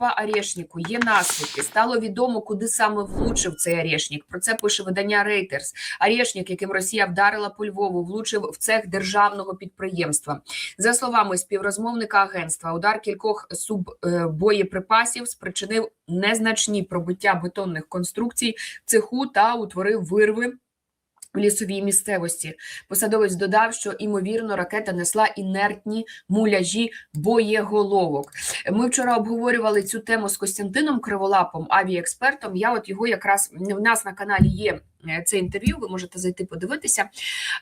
по Орешнику є наслідки. Стало відомо, куди саме влучив цей Орешник. Про це пише видання Reuters. Орешник, яким Росія вдарила по Львову, влучив в цех державного підприємства. За словами співрозмовника агентства, удар кількох суббоєприпасів спричинив незначні пробиття бетонних конструкцій в цеху та утворив вирви. В лісовій місцевості посадовець додав, що імовірно ракета несла інертні муляжі боєголовок. Ми вчора обговорювали цю тему з Костянтином Криволапом, авіаекспертом. Я от його якраз в нас на каналі є це інтерв'ю. Ви можете зайти подивитися.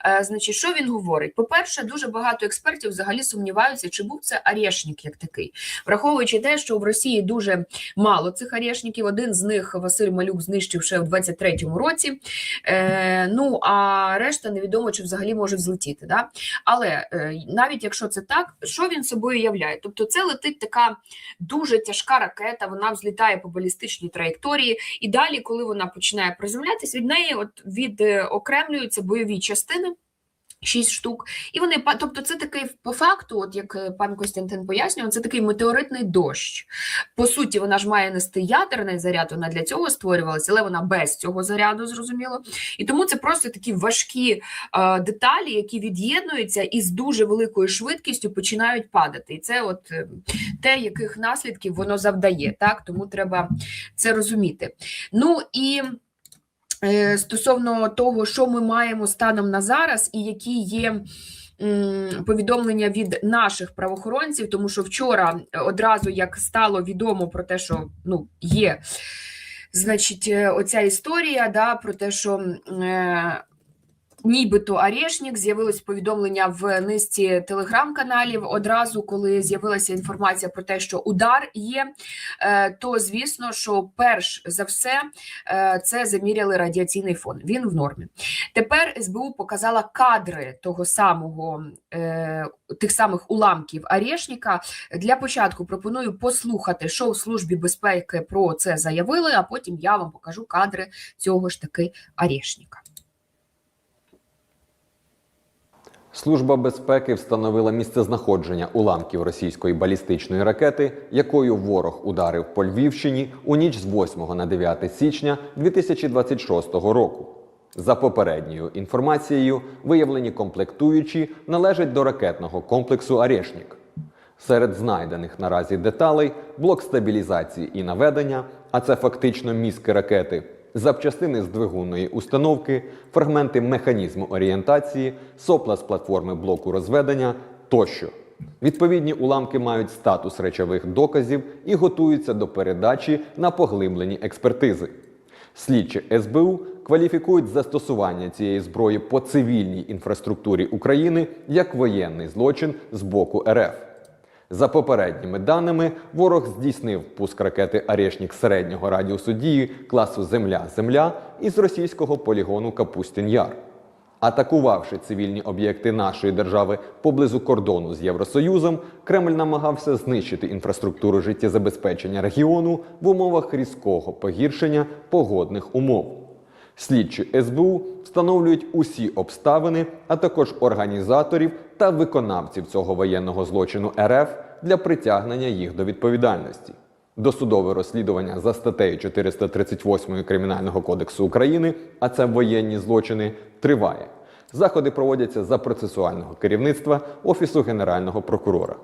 Е, Значить, що він говорить? По-перше, дуже багато експертів взагалі сумніваються, чи був це арешник як такий, враховуючи те, що в Росії дуже мало цих арешників. Один з них Василь Малюк знищив ще в 23-му році. Е, ну а решта невідомо, чи взагалі можуть злетіти. Да? Але е, навіть якщо це так, що він собою являє? Тобто, це летить така дуже тяжка ракета, вона взлітає по балістичній траєкторії, і далі, коли вона починає приземлятись, від неї от відокремлюються бойові частини. Шість штук, і вони тобто, це такий по факту, от як е, пан Костянтин пояснював, це такий метеоритний дощ. По суті, вона ж має нести ядерний заряд, вона для цього створювалася, але вона без цього заряду, зрозуміло. І тому це просто такі важкі е, деталі, які від'єднуються і з дуже великою швидкістю починають падати. І це от е, те, яких наслідків воно завдає. Так, тому треба це розуміти. Ну і. Е, Стосовно того, що ми маємо станом на зараз, і які є повідомлення від наших правоохоронців, тому що вчора одразу як стало відомо про те, що ну є, значить, е, оця історія, да, про те, що е, Нібито Орешник, з'явилось повідомлення в низці телеграм-каналів. Одразу, коли з'явилася інформація про те, що удар є, е, то звісно, що перш за все е, це заміряли радіаційний фон. Він в нормі. Тепер СБУ показала кадри того самого е, тих самих уламків Орешника. Для початку пропоную послухати, що в службі безпеки про це заявили. А потім я вам покажу кадри цього ж таки Орешника. Служба безпеки встановила місцезнаходження уламків російської балістичної ракети, якою ворог ударив по Львівщині у ніч з 8 на 9 січня 2026 року. За попередньою інформацією, виявлені комплектуючі належать до ракетного комплексу Орешнік. Серед знайдених наразі деталей блок стабілізації і наведення, а це фактично мізки ракети, запчастини з двигунної установки, фрагменти механізму орієнтації, сопла з платформи блоку розведення тощо. Відповідні уламки мають статус речових доказів і готуються до передачі на поглиблені експертизи. Слідчі СБУ кваліфікують застосування цієї зброї по цивільній інфраструктурі України як воєнний злочин з боку РФ. За попередніми даними, ворог здійснив пуск ракети Орешнік середнього радіусу дії класу Земля-Земля із російського полігону Капустін Яр. Атакувавши цивільні об'єкти нашої держави поблизу кордону з Євросоюзом, Кремль намагався знищити інфраструктуру життєзабезпечення регіону в умовах різкого погіршення погодних умов. Слідчі СБУ встановлюють усі обставини, а також організаторів та виконавців цього воєнного злочину РФ для притягнення їх до відповідальності. Досудове розслідування за статтею 438 Кримінального кодексу України, а це воєнні злочини, триває. Заходи проводяться за процесуального керівництва Офісу Генерального прокурора.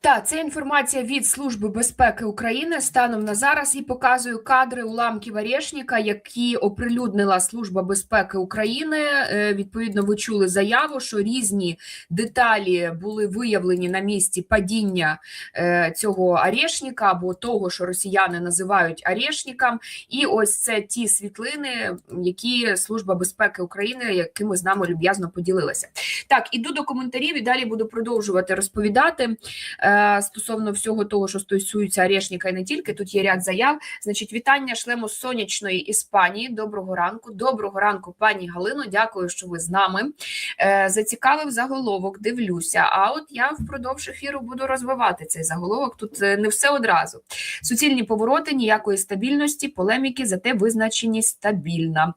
Так, це інформація від Служби безпеки України станом на зараз і показую кадри уламків Орешника, які оприлюднила Служба безпеки України. Е, Відповідно, ви чули заяву, що різні деталі були виявлені на місці падіння е, цього Орешника або того, що росіяни називають Орешником. І ось це ті світлини, які Служба безпеки України, якими з нами люб'язно поділилася. Так, іду до коментарів і далі буду продовжувати розповідати е, стосовно всього того, що стосується Орешника і не тільки. Тут є ряд заяв. Значить, вітання шлему з сонячної Іспанії. Доброго ранку. Доброго ранку, пані Галино. Дякую, що ви з нами. Е, зацікавив заголовок. Дивлюся. А от я впродовж ефіру буду розвивати цей заголовок. Тут е, не все одразу. Суцільні повороти, ніякої стабільності, полеміки, зате визначеність стабільна.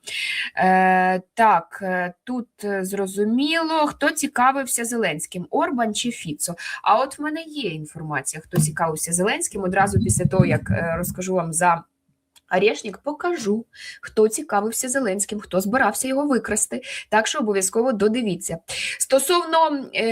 Е, так, е, тут е, зрозуміло, хто цікавився Зеленським, Орбан чи Фіцо. А от в мене є є інформація. Хто цікавився Зеленським, одразу після того, як е, розкажу вам за. Арешнік покажу, хто цікавився Зеленським, хто збирався його викрасти. Так що обов'язково додивіться. Стосовно е,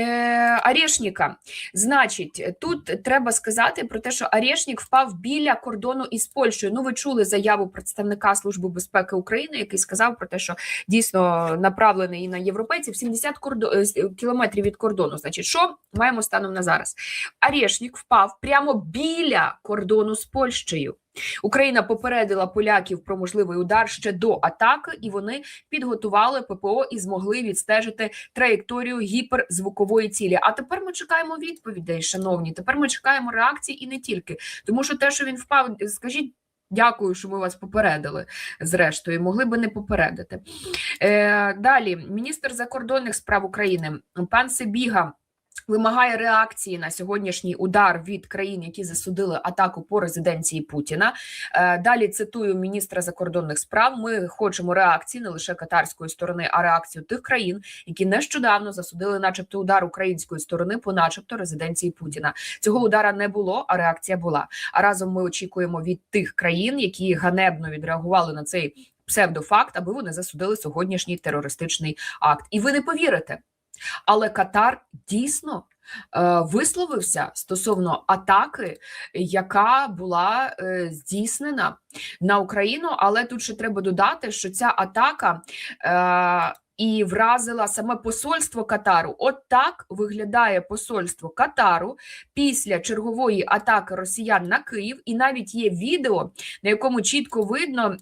Арешніка, значить, тут треба сказати про те, що Арешнік впав біля кордону із Польщею. Ну, ви чули заяву представника Служби безпеки України, який сказав про те, що дійсно направлений на європейців 70 кордо... е, кілометрів від кордону. Значить, що маємо станом на зараз? Арешнік впав прямо біля кордону з Польщею. Україна попередила поляків про можливий удар ще до атаки, і вони підготували ППО і змогли відстежити траєкторію гіперзвукової цілі. А тепер ми чекаємо відповідей, шановні. Тепер ми чекаємо реакції і не тільки, тому що те, що він впав, скажіть. Дякую, що ми вас попередили. Зрештою, могли би не попередити. Е, далі, міністр закордонних справ України пан Сибіга вимагає реакції на сьогоднішній удар від країн, які засудили атаку по резиденції Путіна. Е, Далі цитую міністра закордонних справ. Ми хочемо реакції не лише катарської сторони, а реакцію тих країн, які нещодавно засудили, начебто, удар української сторони по, начебто, резиденції Путіна. Цього удара не було, а реакція була. А разом ми очікуємо від тих країн, які ганебно відреагували на цей псевдофакт, аби вони засудили сьогоднішній терористичний акт. І ви не повірите. Але Катар дійсно е, висловився стосовно атаки, яка була е, здійснена на Україну. Але тут ще треба додати, що ця атака. Е, і вразила саме посольство Катару. От так виглядає посольство Катару після чергової атаки росіян на Київ, і навіть є відео, на якому чітко видно,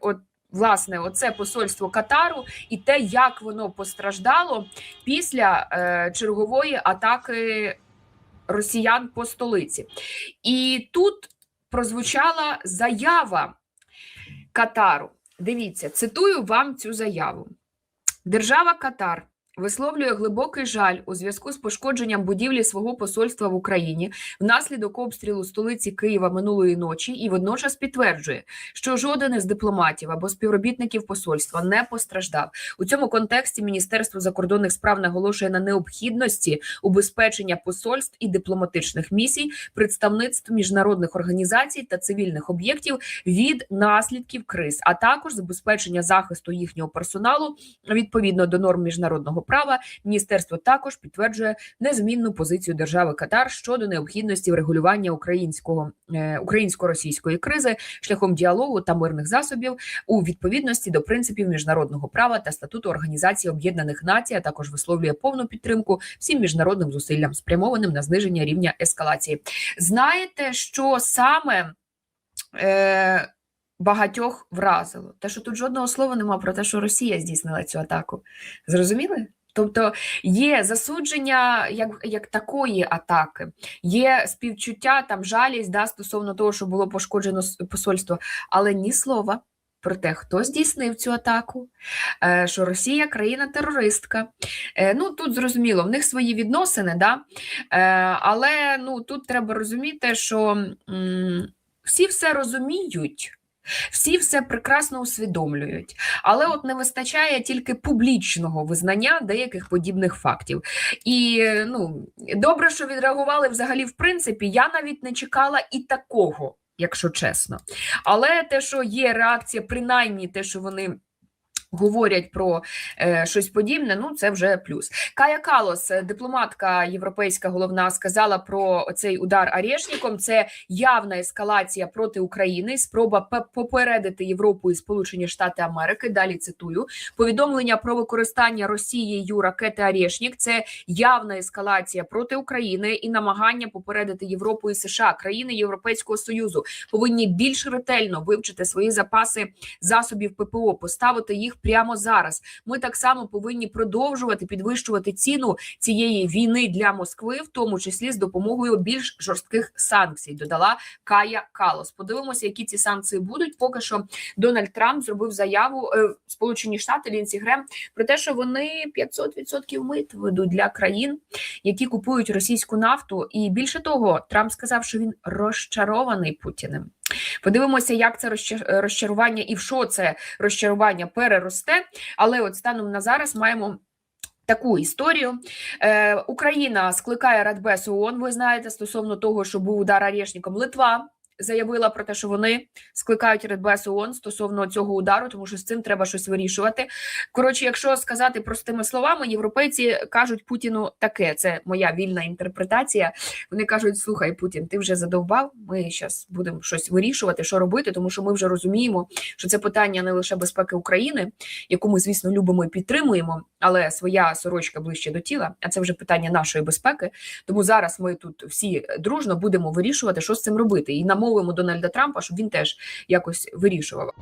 от власне, оце посольство Катару і те, як воно постраждало після е, чергової атаки росіян по столиці. І тут прозвучала заява Катару. Дивіться, цитую вам цю заяву. Держава Катар висловлює глибокий жаль у зв'язку з пошкодженням будівлі свого посольства в Україні внаслідок обстрілу столиці Києва минулої ночі і водночас підтверджує, що жоден із дипломатів або співробітників посольства не постраждав. У цьому контексті Міністерство закордонних справ наголошує на необхідності убезпечення посольств і дипломатичних місій, представництв міжнародних організацій та цивільних об'єктів від наслідків криз, а також забезпечення захисту їхнього персоналу відповідно до норм міжнародного права. Міністерство також підтверджує незмінну позицію держави Катар щодо необхідності врегулювання українського е, українсько-російської кризи шляхом діалогу та мирних засобів у відповідності до принципів міжнародного права та статуту Організації Об'єднаних Націй, а також висловлює повну підтримку всім міжнародним зусиллям, спрямованим на зниження рівня ескалації. Знаєте, що саме е, багатьох вразило? Те, що тут жодного слова нема про те, що Росія здійснила цю атаку. Зрозуміли? Тобто є засудження як, як такої атаки, є співчуття, там жалість да, стосовно того, що було пошкоджено посольство, але ні слова про те, хто здійснив цю атаку, е, що Росія країна-терористка. Е, Ну тут зрозуміло, в них свої відносини, да? е, але ну тут треба розуміти, що всі все розуміють. Всі все прекрасно усвідомлюють, але от не вистачає тільки публічного визнання деяких подібних фактів. І ну добре, що відреагували взагалі в принципі. Я навіть не чекала і такого, якщо чесно. Але те, що є реакція, принаймні те, що вони. Говорять про е, щось подібне, ну це вже плюс. Кая Калос, е, дипломатка європейська головна, сказала про цей удар Арешніком. Це явна ескалація проти України, спроба пе- попередити Європу і Сполучені Штати Америки. Далі цитую повідомлення про використання Росією ракети Арешнік. Це явна ескалація проти України і намагання попередити Європу і США. Країни Європейського союзу повинні більш ретельно вивчити свої запаси засобів ППО, поставити їх прямо зараз. Ми так само повинні продовжувати підвищувати ціну цієї війни для Москви, в тому числі з допомогою більш жорстких санкцій. Додала Кая Калос. Подивимося, які ці санкції будуть. Поки що Дональд Трамп зробив заяву е, Сполучені Штати Лінсі Грем про те, що вони 500% мит ведуть для країн, які купують російську нафту. І більше того, Трамп сказав, що він розчарований Путіним. Подивимося, як це розчар- розчарування і в що це розчарування переросте. Але от станом на зараз маємо таку історію. Е, Україна скликає Радбез ООН, ви знаєте, стосовно того, що був удар Арешником. Литва заявила про те, що вони скликають Радбез ООН стосовно цього удару, тому що з цим треба щось вирішувати. Коротше, якщо сказати простими словами, європейці кажуть Путіну таке. Це моя вільна інтерпретація. Вони кажуть: слухай, Путін, ти вже задовбав. Ми зараз будемо щось вирішувати, що робити, тому що ми вже розуміємо, що це питання не лише безпеки України, яку ми, звісно, любимо і підтримуємо, але своя сорочка ближче до тіла. А це вже питання нашої безпеки. Тому зараз ми тут всі дружно будемо вирішувати, що з цим робити, і намовимо Дональда Трампа, щоб він теж якось вирішував.